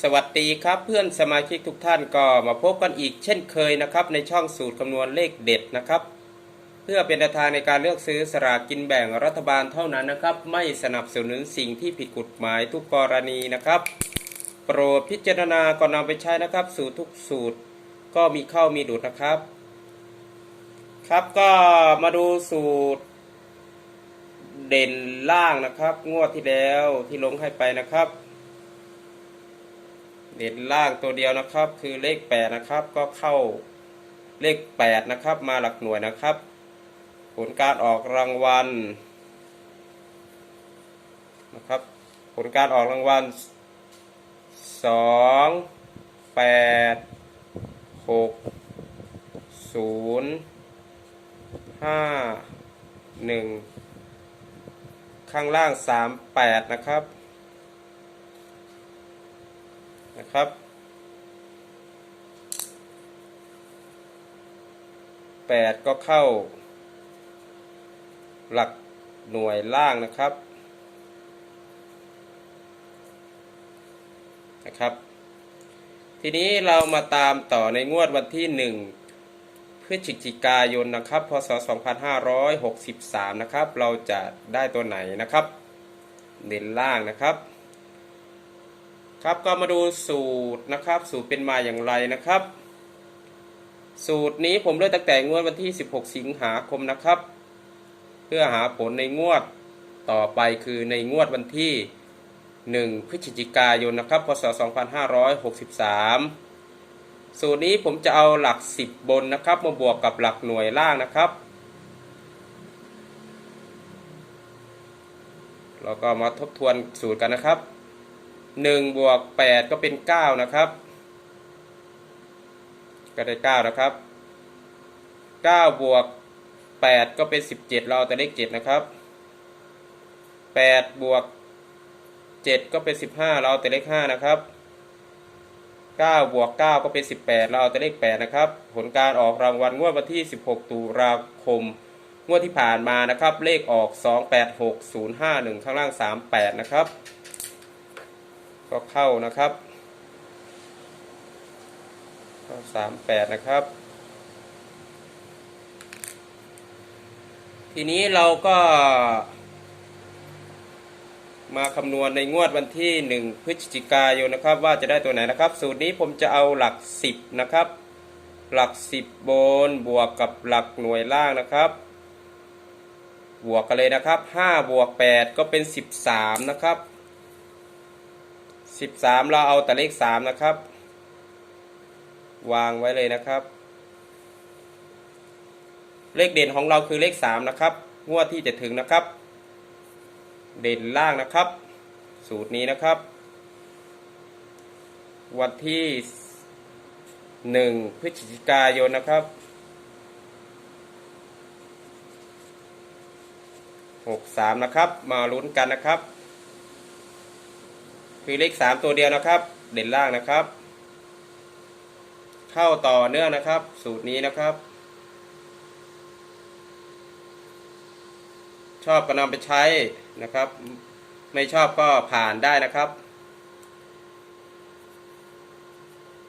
สวัสดีครับเพื่อนสมาชิกทุกท่านก็มาพบกันอีกเช่นเคยนะครับ ในช่องสูตรคำนวณเลขเด็ดนะครับ เพื่อเป็นแนวทางในการเลือกซื้อสลากกินแบ่งรัฐบาลเท่านั้นนะครับ ไม่สนับสนุนสิ่งที่ผิดกฎหมายทุกกรณีนะครับ โปรดพิจารณาก่อนนำไปใช้นะครับ สูตรทุกสูตรก็มีเข้ามีดุดนะครับ ครับก็มาดูสูตร เด่นล่างนะครับ งวดที่แล้วที่ลงให้ไปนะครับ เด่นล่างตัวเดียวนะครับ คือเลขแปดนะครับก็เข้าเลขแปดนะครับมาหลักหน่วยนะครับ ผลการออกรางวัลนะครับผลการออกรางวัลสองแปดหกศูนย์ห้าหนึ่งข้างล่างสามแปดนะครับ นะครับ แปดก็เข้า หลักหน่วยล่างนะครับนะครับ ทีนี้เรามาตามต่อในงวดวันที่หนึ่งพฤศจิกายนนะครับ พศ 2563 นะครับ เราจะได้ตัวไหนนะครับ เด่นล่างนะครับ ครับก็มาดูสูตรนะครับ สูตรเป็นมาอย่างไรนะครับ สูตรนี้ผมเลือกตั้งแต่งวดวันที่ 16 สิงหาคมนะครับ เพื่อหาผลในงวดต่อไปคือในงวดวันที่ 1 พฤศจิกายนนะครับพศ 2563 สูตรนี้ผมจะเอาหลัก 10 บนนะครับ มาบวกกับหลักหน่วยล่างนะครับเราก็มาทบทวนสูตรกันนะครับ 1บวก8ก็เป็น 9 นะครับ ก็ได้ 9 นะครับ9บวก8ก็เป็น 17 เราเอาแต่เลข7นะครับ8บวก7ก็เป็น 15 เราเอาแต่เลข5นะครับ9บวก9ก็เป็น 18 เราเอาแต่เลข8นะครับ ผลการออกรางวัลงวดวันที่ 16 ตุลาคม งวดที่ผ่านมานะครับ เลขออก 286051 ข้างล่าง 38 นะครับ ก็เข้านะครับก็38นะครับ ทีนี้เราก็ มาคำนวณในงวดวันที่1พฤศจิกายนนะครับ ว่าจะได้ตัวไหนนะครับ สูตรนี้ผมจะเอาหลัก10นะครับ หลัก10บนบวกกับหลักหน่วยล่างนะครับบวกกันเลยนะครับ 5 บวก 8 ก็เป็น 13 นะครับ 13 เราเอาแต่เลข 3 นะครับ วางไว้เลยนะครับ เลขเด่นของเราคือเลข 3 นะครับ งวดที่จะถึงนะครับ เด่นล่างนะครับ สูตรนี้นะครับ วันที่หนึ่งพฤศจิกายนนะครับหกสามนะครับ มาลุ้นกันนะครับ คือเลขสามตัวเดียวนะครับ เด่นล่างนะครับ เข้าต่อเนื่องนะครับ สูตรนี้นะครับ ชอบก็นำไปใช้นะครับ ไม่ชอบก็ผ่านได้นะครับ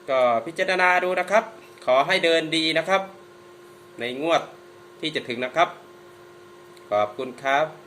ก็พิจารณาดูนะครับ ขอให้เดินดีนะครับ ในงวดที่จะถึงนะครับ ขอบคุณครับ